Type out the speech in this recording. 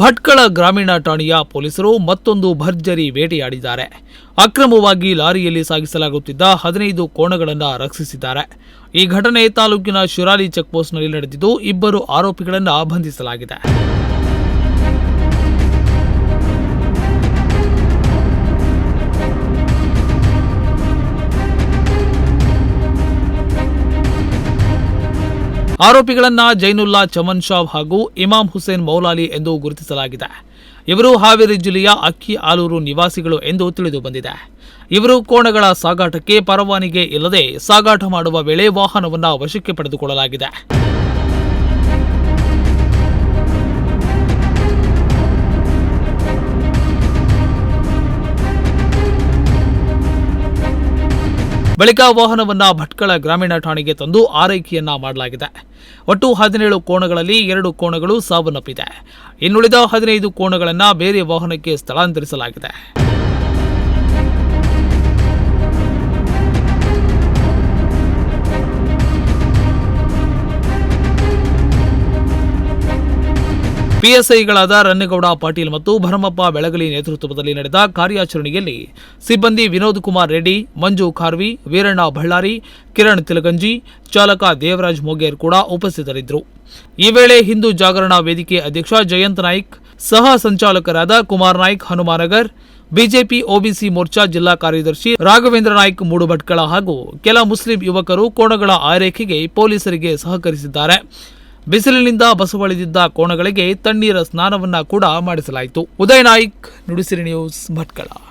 ಭಟ್ಕಳ ಗ್ರಾಮೀಣ ಠಾಣೆಯ ಪೊಲೀಸರು ಮತ್ತೊಂದು ಭರ್ಜರಿ ಬೇಟೆಯಾಡಿದ್ದಾರೆ. ಅಕ್ರಮವಾಗಿ ಲಾರಿಯಲ್ಲಿ ಸಾಗಿಸಲಾಗುತ್ತಿದ್ದ ಹದಿನೈದು ಕೋಣಗಳನ್ನು ರಕ್ಷಿಸಿದ್ದಾರೆ. ಈ ಘಟನೆ ತಾಲೂಕಿನ ಶಿರಾಲಿ ಚೆಕ್ಪೋಸ್ಟ್ನಲ್ಲಿ ನಡೆದಿದ್ದು ಇಬ್ಬರು ಆರೋಪಿಗಳನ್ನು ಬಂಧಿಸಲಾಗಿದೆ. ಆರೋಪಿಗಳನ್ನ ಜೈನುಲ್ಲಾ ಚಮನ್ ಶಾಬ್ ಹಾಗೂ ಇಮಾಮ್ ಹುಸೇನ್ ಮೌಲಾಲಿ ಎಂದು ಗುರುತಿಸಲಾಗಿದೆ. ಇವರು ಹಾವೇರಿ ಜಿಲ್ಲೆಯ ಅಕ್ಕಿ ಆಲೂರು ನಿವಾಸಿಗಳು ಎಂದು ತಿಳಿದು ಬಂದಿದೆ. ಇವರು ಕೋಣಗಳ ಸಾಗಾಟಕ್ಕೆ ಪರವಾನಿಗೆ ಇಲ್ಲದೆ ಸಾಗಾಟ ಮಾಡುವ ವೇಳೆ ವಾಹನವನ್ನು ವಶಕ್ಕೆ ಪಡೆದುಕೊಳ್ಳಲಾಗಿದೆ. ಬಳಿಕ ವಾಹನವನ್ನ ಭಟ್ಕಳ ಗ್ರಾಮೀಣ ಠಾಣೆಗೆ ತಂದು ಆರೈಕೆಯನ್ನ ಮಾಡಲಾಗಿದೆ. ಒಟ್ಟು ಹದಿನೇಳು ಕೋಣಗಳಲ್ಲಿ ಎರಡು ಕೋಣಗಳು ಸಾವನ್ನಪ್ಪಿದೆ. ಇನ್ನುಳಿದ ಹದಿನೈದು ಕೋಣಗಳನ್ನು ಬೇರೆ ವಾಹನಕ್ಕೆ ಸ್ಥಳಾಂತರಿಸಲಾಗಿದೆ. ಪಿಎಸ್ಐಗಳಾದ ರನ್ನಗೌಡ, ಪಾಟೀಲ್ ಮತ್ತು ಭರಮಪ್ಪ ಬೆಳಗಲಿ ನೇತೃತ್ವದಲ್ಲಿ ನಡೆದ ಕಾರ್ಯಾಚರಣೆಯಲ್ಲಿ ಸಿಬ್ಬಂದಿ ವಿನೋದ್ ಕುಮಾರ್ ರೆಡ್ಡಿ, ಮಂಜು ಖಾರ್ವಿ, ವೀರಣ್ಣ ಬಳ್ಳಾರಿ, ಕಿರಣ್ ತಿಲಗಂಜಿ, ಚಾಲಕ ದೇವರಾಜ್ ಮೊಗೇರ್ ಕೂಡ ಉಪಸ್ಥಿತರಿದ್ದರು. ಈ ವೇಳೆ ಹಿಂದೂ ಜಾಗರಣಾ ವೇದಿಕೆ ಅಧ್ಯಕ್ಷ ಜಯಂತ್ ನಾಯ್ಕ್, ಸಹ ಸಂಚಾಲಕರಾದ ಕುಮಾರ್ ನಾಯ್ಕ್, ಹನುಮಾನಗರ್, ಬಿಜೆಪಿ ಒಬಿಸಿ ಮೋರ್ಚಾ ಜಿಲ್ಲಾ ಕಾರ್ಯದರ್ಶಿ ರಾಘವೇಂದ್ರ ನಾಯ್ಕ್ ಮೂಡುಭಟ್ಕಳ ಹಾಗೂ ಕೆಲ ಮುಸ್ಲಿಂ ಯುವಕರು ಕೋಣಗಳ ಆರೈಕೆಗೆ ಪೊಲೀಸರಿಗೆ ಸಹಕರಿಸಿದ್ದಾರೆ. ಬಿಸಿಲಿನಿಂದ ಬಸವಳಿದಿದ್ದ ಕೋಣಗಳಿಗೆ ತಣ್ಣೀರ ಸ್ನಾನವನ್ನ ಕೂಡ ಮಾಡಿಸಲಾಯಿತು. ಉದಯ ನಾಯ್ಕ್ ನುಡಿಸಿರಿ ನ್ಯೂಸ್ ಭಟ್ಕಳ.